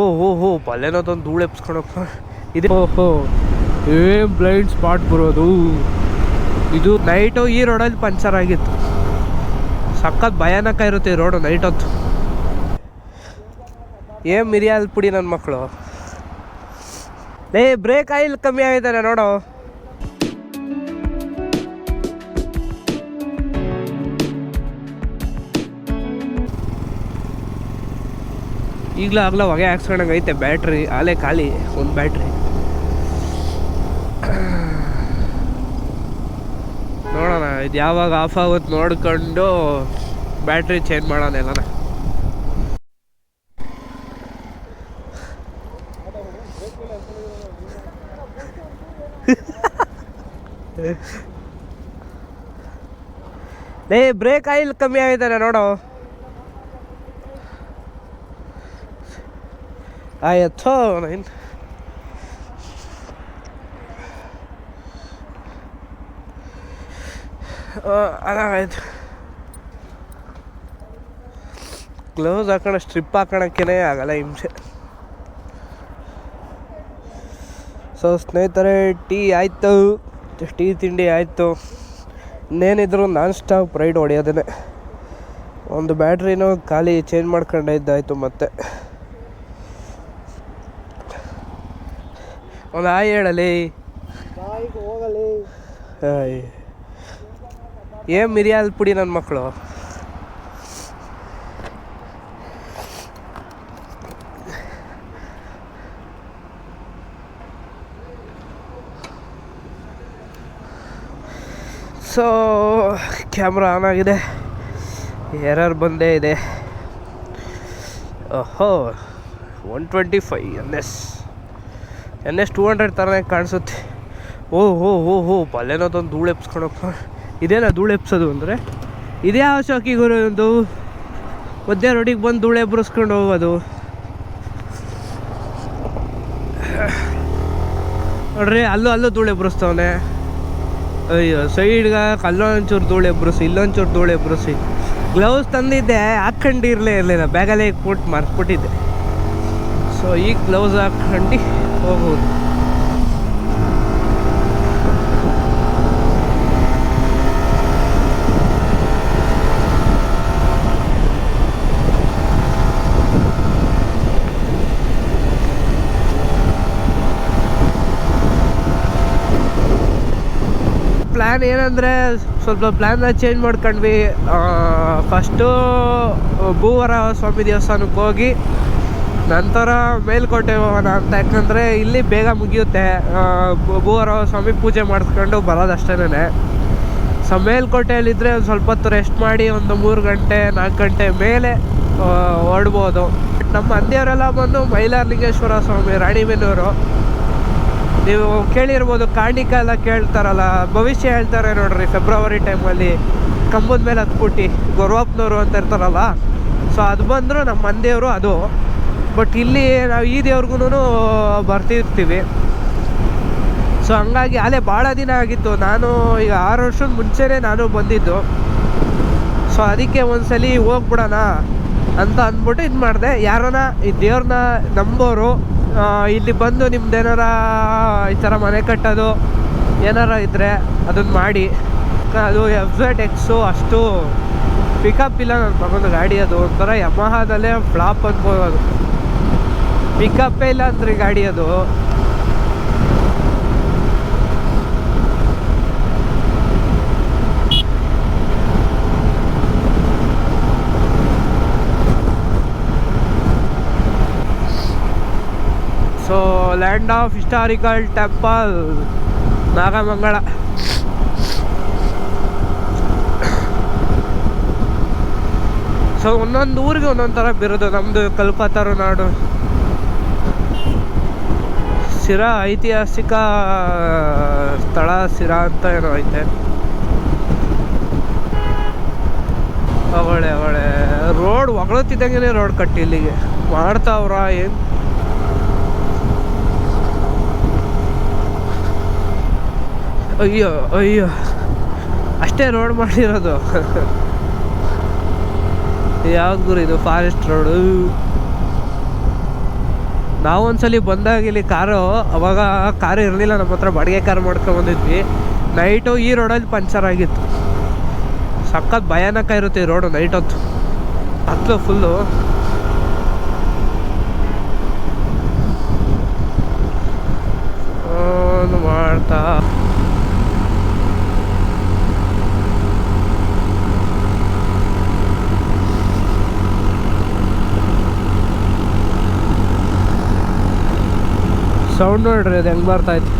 ಓ ಹೋ ಹೋ ಬಲ್ಲೇನೋದೊಂದು ಧೂಳು ಎಪ್ಸ್ಕೊಳಪ್ಪ ಇದು. ಓಹೋ ಏನ್ ಬ್ಲೈಂಡ್ ಸ್ಪಾಟ್ ಬರೋದು. ಇದು ನೈಟು ಈ ರೋಡಲ್ಲಿ ಪಂಚರ್ ಆಗಿತ್ತು. ಸಖತ್ ಭಯಾನಕ ಇರುತ್ತೆ ಈ ರೋಡು ನೈಟ್ ಹೊತ್ತು ಏನ್ ಮಿರಿಯಾಲ್ ಪುಡಿ ನನ್ನ ಮಕ್ಕಳು ಏ ಬ್ರೇಕ್ ಆಯಿಲ್ ಕಮ್ಮಿ ಆಗಿದ್ದಾರೆ ನೋಡು. ಈಗಲೂ ಆಗಲೂ ಹೊಗೆ ಹಾಕ್ಸ್ಕೊಂಡಂಗೆ ಐತೆ ಬ್ಯಾಟ್ರಿ, ಆಲೆ ಖಾಲಿ, ಒಂದು ಬ್ಯಾಟ್ರಿ. ನೋಡೋಣ, ಇದು ಯಾವಾಗ ಆಫ್ ಆಗುತ್ತೆ ನೋಡ್ಕೊಂಡು ಬ್ಯಾಟ್ರಿ ಚೇಂಜ್ ಮಾಡೋಣ ಎಲ್ಲನ. ಲೇ ಬ್ರೇಕ್ ಆಯಿಲ್ ಕಮ್ಮಿ ಆಗಿದ್ದಾನೆ ನೋಡು. ಆಯ್ತು ನೈನ್ ಅದಾಗಾಯ್ತು ಕ್ಲೋಸ್ ಹಾಕೋಣ ಸ್ಟ್ರಿಪ್ ಹಾಕೋಣಕ್ಕೇ ಆಗಲ್ಲ ಹಿಂಸೆ ಸೊ ಸ್ನೇಹಿತರೆ ಟೀ ಆಯಿತು ಟೀ ತಿಂಡಿ ಆಯಿತು ಇನ್ನೇನಿದ್ರು ನಾನ್ ಸ್ಟಾಪ್ ರೈಡ್ ಹೊಡೆಯೋದೇ ಒಂದು ಬ್ಯಾಟ್ರಿನೂ ಖಾಲಿ ಚೇಂಜ್ ಮಾಡ್ಕೊಂಡಿದ್ದಾಯ್ತು ಮತ್ತೆ ಒಂದು ಆಯ್ ಹೇಳಲಿ. ಹೋಗಲಿ. ಮಿರಿಯಲ್ ಏನ್ ಮಿರಿಯಾಲ್ ಪುಡಿ ನನ್ನ ಮಕ್ಕಳು ಸೊ ಕ್ಯಾಮ್ರಾ ಆನ್ ಆಗಿದೆ. ಎರರ್ ಬಂದೇ ಇದೆ. ಓಹೋ one twenty five N S N S two hundred ಥರನೇ ಕಾಣಿಸುತ್ತೆ. ಓ ಹೋ ಹೋ ಹೋ ಬಲ್ಲೇನೋದೊಂದು ಧೂಳು ಎಪ್ಸ್ಕೊಳಪ್ಪ ಇದೇನ ಧೂಳು ಎಪ್ಸೋದು ಅಂದರೆ? ಇದೇ ಗುರು ಒಂದು. ಮಧ್ಯೆ ರೋಡಿಗೆ ಬಂದು ಧೂಳು ಎಬ್ಬರಿಸ್ಕೊಂಡು ಹೋಗೋದು. ನೋಡ್ರಿ, ಅಲ್ಲೂ ಅಲ್ಲೂ ಧೂಳು ಎಬ್ಬರಿಸ್ತವನೆ ಅಯ್ಯೋ ಸೈಡ್ಗೆ ಅಲ್ಲೊಂಚೂರು ಧೂಳು ಎಬ್ಬರಿಸಿ ಇಲ್ಲೊಂಚೂರು ಧೂಳು ಎಬ್ಬರಿಸಿ ಗ್ಲೌಸ್ ತಂದಿದ್ದೆ ಹಾಕೊಂಡಿರಲೇ ಇರಲಿಲ್ಲ. ಬ್ಯಾಗಲ್ಲೇ ಕೊಟ್ಟು ಮರ್ಸ್ಬಿಟ್ಟಿದ್ದೆ. ಸೊ ಈಗ ಗ್ಲೌಸ್ ಹಾಕೊಂಡು ಹೋಗ್ಬೋದು. ಪ್ಲ್ಯಾನ್ ಏನಂದರೆ ಸ್ವಲ್ಪ ಪ್ಲ್ಯಾನ್ನ ಚೇಂಜ್ ಮಾಡ್ಕೊಂಡ್ವಿ. ಫಸ್ಟು ಭೂವರ ಸ್ವಾಮಿ ದೇವಸ್ಥಾನಕ್ಕೆ ಹೋಗಿ ನಂತರ ಮೇಲ್ಕೋಟೆ ಹೋಗೋಣ ಅಂತ. ಯಾಕಂದರೆ ಇಲ್ಲಿ ಬೇಗ ಮುಗಿಯುತ್ತೆ. ಭೂವರ ಸ್ವಾಮಿ ಪೂಜೆ ಮಾಡಿಸ್ಕೊಂಡು ಬರೋದಷ್ಟೇನೆ. ಸೊ ಮೇಲ್ಕೋಟೆಯಲ್ಲಿದ್ದರೆ ಒಂದು ಸ್ವಲ್ಪ ಹೊತ್ತು ರೆಸ್ಟ್ ಮಾಡಿ ಒಂದು ಮೂರು ಗಂಟೆ, ನಾಲ್ಕು ಗಂಟೆ ಮೇಲೆ ಓಡ್ಬೋದು. ನಮ್ಮ ಅಂದಿಯವರೆಲ್ಲ ಬಂದು ಮೈಲಾರಲಿಂಗೇಶ್ವರ ಸ್ವಾಮಿ, ರಾಣಿಬೆನ್ನೂರು. ನೀವು ಕೇಳಿರ್ಬೋದು, ಕಾಣಿಕ ಎಲ್ಲ ಕೇಳ್ತಾರಲ್ಲ, ಭವಿಷ್ಯ ಹೇಳ್ತಾರೆ ನೋಡ್ರಿ ಫೆಬ್ರವರಿ ಟೈಮಲ್ಲಿ ಕಂಬದ ಮೇಲೆ ಹತ್ಬಿಟ್ಟು, ಗೊರವಪ್ಪನವರು ಅಂತ ಇರ್ತಾರಲ್ಲ. ಸೊ, ಅದು ಬಂದರೂ ನಮ್ಮ ಮಂದಿಯವರು ಅದು. ಬಟ್ ಇಲ್ಲಿ ನಾವು ಈ ದೇವ್ರಿಗೂ ಬರ್ತಿರ್ತೀವಿ. ಸೊ ಹಂಗಾಗಿ ಅಲ್ಲೇ ಭಾಳ ದಿನ ಆಗಿತ್ತು. ನಾನು ಈಗ ಆರು ವರ್ಷದ ಮುಂಚೆನೇ ನಾನು ಬಂದಿದ್ದು. ಸೊ ಅದಕ್ಕೆ ಒಂದ್ಸಲಿ ಹೋಗ್ಬಿಡೋಣ ಅಂತ ಅಂದ್ಬಿಟ್ಟು ಇದು ಮಾಡಿದೆ. ಯಾರನ್ನ ಈ ದೇವ್ರನ್ನ ನಂಬೋರು ಇಲ್ಲಿ ಬಂದು ನಿಮ್ದೇನಾರ ಈ ಥರ ಮನೆ ಕಟ್ಟೋದು, ಏನಾರ ಇದ್ದರೆ ಅದನ್ನ ಮಾಡಿ. ಅದು ಝೆಡ್ ಎಕ್ಸು ಅಷ್ಟು ಪಿಕಪ್ ಇಲ್ಲ ನಾನು ತಗೊಂಡು ಗಾಡಿ ಅದು ಒಂಥರ ಯಮಹಾದಲ್ಲೇ ಫ್ಲಾಪ್ ಅನ್ಬೋದು ಅದು. ಪಿಕಪ್ಪೇ ಇಲ್ಲ ಅಂತ್ರಿ ಗಾಡಿ ಅದು. So land of historical temple Nagamangala so ಒಂದೊಂದು ಊರಿಗೆ ಒಂದೊಂದು ಥರ ಬಿರೋದು ನಮ್ಮದು ಕಲ್ಪತರು ನಾಡು ಸಿರಾ ಐತಿಹಾಸಿಕ ಸ್ಥಳ ಶಿರಾ ಅಂತ ಏನೋ ಐತೆ. ಅವಳೆ ಅವಳೆ, ರೋಡ್ ಹೊಗಳತ್ತಿದ್ದಂಗೆ ರೋಡ್ ಕಟ್ಟಿ ಇಲ್ಲಿಗೆ. ಮಾಡ್ತಾವ್ರ ಏನು? ಅಯ್ಯೋ ಅಯ್ಯೋ, ಅಷ್ಟೇ ರೋಡ್ ಮಾಡಿರೋದು. ಯಾವ್ದು ಗುರು ಇದು? Forest road? ನಾವು ಒಂದ್ಸಲಿ ಬಂದಾಗ ಇಲ್ಲಿ ಕಾರು, ಅವಾಗ ಕಾರು ಇರಲಿಲ್ಲ, ನಮ್ಮ ಹತ್ರ ಬಾಡಿಗೆ ಕಾರ್ ಮಾಡ್ಕೊಂಡು ಬಂದಿದ್ವಿ. ನೈಟು ಈ ರೋಡಲ್ಲಿ ಪಂಚರ್ ಆಗಿತ್ತು. ಸಖತ್ ಭಯಾನಕ ಇರುತ್ತೆ ಈ ರೋಡು ನೈಟ್ ಹೊತ್ತು ಹತ್ತು ಫುಲ್ಲು ಮಾಡ್ತಾ ಸೌಂಡ್ ನೋಡ್ರಿ ಅದು ಹೆಂಗೆ ಬರ್ತಾ ಇತ್ತು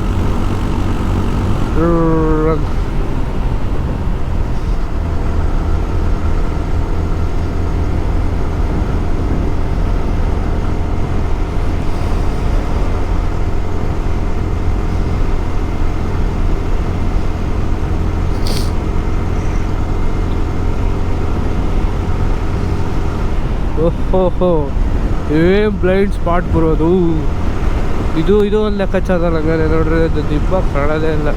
ಓಹೋ ಏ ಬ್ಲೈಂಡ್ ಸ್ಪಾಟ್ ಬರೋದು ಇದು ಇದು ಒಂದು ಲೆಕ್ಕಾಚಾರ ಹಂಗಾರೆ ನೋಡ್ರಿ ಅದು ದಿಬ್ಬ ಕಾಣೋದೇ ಇಲ್ಲ.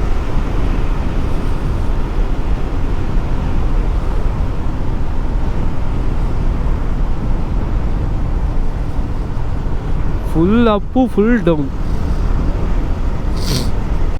Full Appu full down